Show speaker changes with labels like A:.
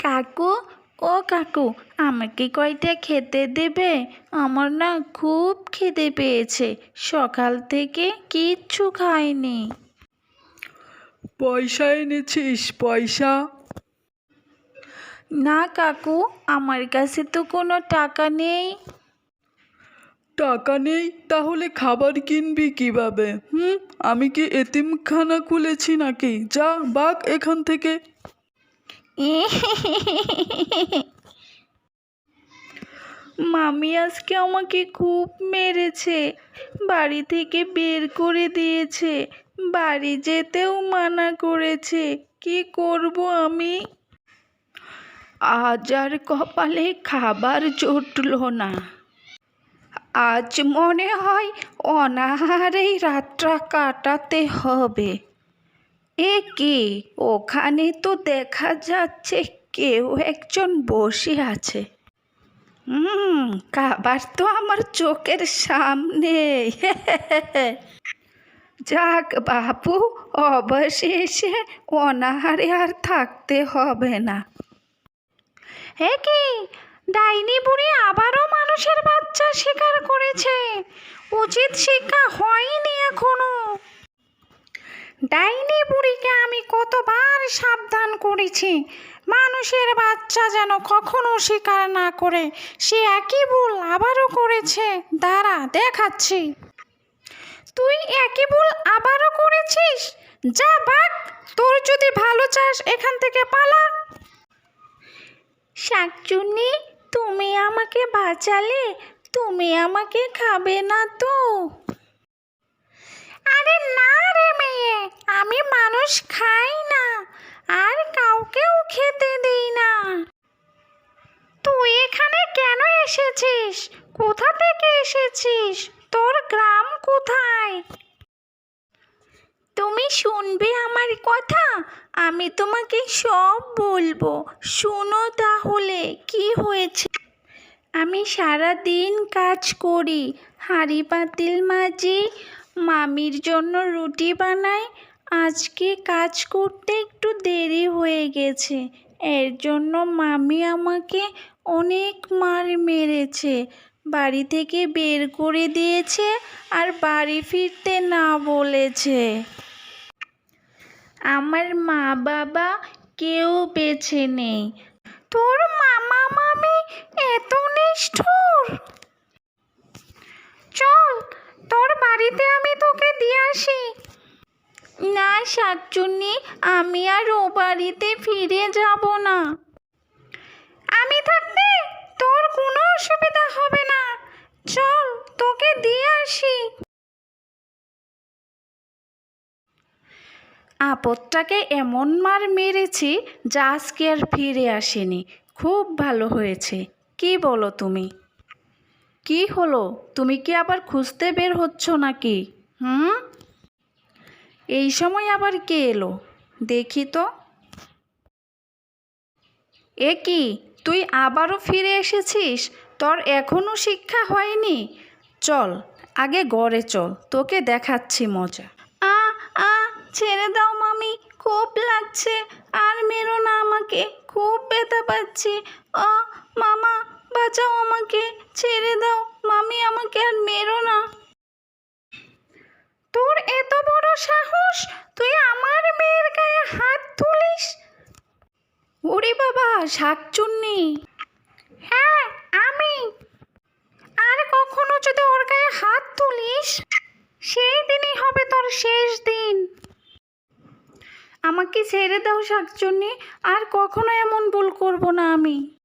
A: কাকু ও কাকু আমাকে কয়টা খেতে দেবে? আমার না খুব খিদে পেয়েছে। সকাল থেকে কিচ্ছু খাইনি।
B: পয়সা এনেছিস পয়সা?
A: না কাকু আমার কাছে তো কোনো টাকা নেই।
B: টাকা নেই? তাহলে খাবার কিনবি কীভাবে? হুম? আমি কি এতিমখানা খুলেছি নাকি? যা বাক এখান থেকে।
A: মামি আজকে আমাকে খুব মেরেছে, বাড়ি থেকে বের করে দিয়েছে, বাড়ি যেতেও মানা করেছে, কি করব আমি? আজ আর কপালে খাবার জুটল না। আজ মনে হয় অনাহারেই রাতটা কাটাতে হবে। এ কি? ওখানে তো দেখা যাচ্ছে কেউ একজন বসে আছে। হুম খাবার তো আমার চোখের সামনে। যাক বাপু, অবশেষে অনাহারে আর থাকতে হবে না। হে কি? ডাইনি বুড়ি আবারও মানুষের বাচ্চা শিকার করেছে। উচিত শিক্ষা হয়নি এখনও। ডাইনি বুড়িকে আমি কতবার সাবধান করেছি। মানুষের বাচ্চা যেন কখনো স্বীকার না করে, সে একই ভুল আবারও করেছে। দাঁড়া, দেখাচ্ছি। তুই একই ভুল আবারও করেছিস? যা বাঘ, তোর যদি ভালো চাস, এখান থেকে পালা। শাকচুন্নি, তুমি আমাকে বাঁচালে, তুমি আমাকে খাবে না তো। এসেছিস? কোথা থেকে এসেছিস? তোর গ্রাম কোথায়? তুমি শুনবে আমার কথা। আমি তোমাকে সব বলব। শোনো তাহলে, কি হয়েছে? আমি সারা দিন কাজ করি। হাঁড়ি পাতিল মাঝি মামির জন্য রুটি বানাই। আজকে কাজ করতে একটু দেরি হয়ে গেছে। এর জন্য মামি আমাকে অনেক মেরেছে। বাড়ি থেকে বের করে দিয়েছে আর বাড়ি ফিরতে না বলেছে। আমার মা বাবা কেউ বেছে নেই। তোর মামা মামি এত নিষ্ঠুর। চল, তোর বাড়িতে আমি তোকে দিয়ে আসি। না শাকচুন্নি, আমি আর ও বাড়িতে ফিরে যাব না। আমি থাকতে তোর কোনো অসুবিধা হবে না। চল, তোকে দিয়ে আসি। আপদটাকে এমন মার মেরেছি যা আজকে আর ফিরে আসেনি। খুব ভালো হয়েছে। কি বলো তুমি? কি হলো? তুমি কি আবার খুঁজতে বের হচ্ছ নাকি? হুম? এই সময় আবার কে এলো? দেখি তো। এ কি? তুই আবারও ফিরে এসেছিস? তোর এখনও শিক্ষা হয়নি? চল, আগে গড়ে চল, তোকে দেখাচ্ছি মজা। আ আ, ছেড়ে দাও মামি, খুব লাগছে। আর মেরো না আমাকে, খুব ব্যথা পাচ্ছি। ও মামা, বাঁচাও আমাকে, ছেড়ে দাও, মামি আমাকে আর মেরো না। তোর এত বড় সাহস? তুই আমার মেয়ের গায়ে হাত তুলিস ওরে বাবা, শাকচুন্নি। হ্যাঁ আমি। আর কখনো যদি ওর গায়ে হাত তুলিস, সেই দিনই হবে তোর শেষ দিন। আমাকে ছেড়ে দাও, শাকচুন্নি। আর কখনো এমন ভুল করব না আমি।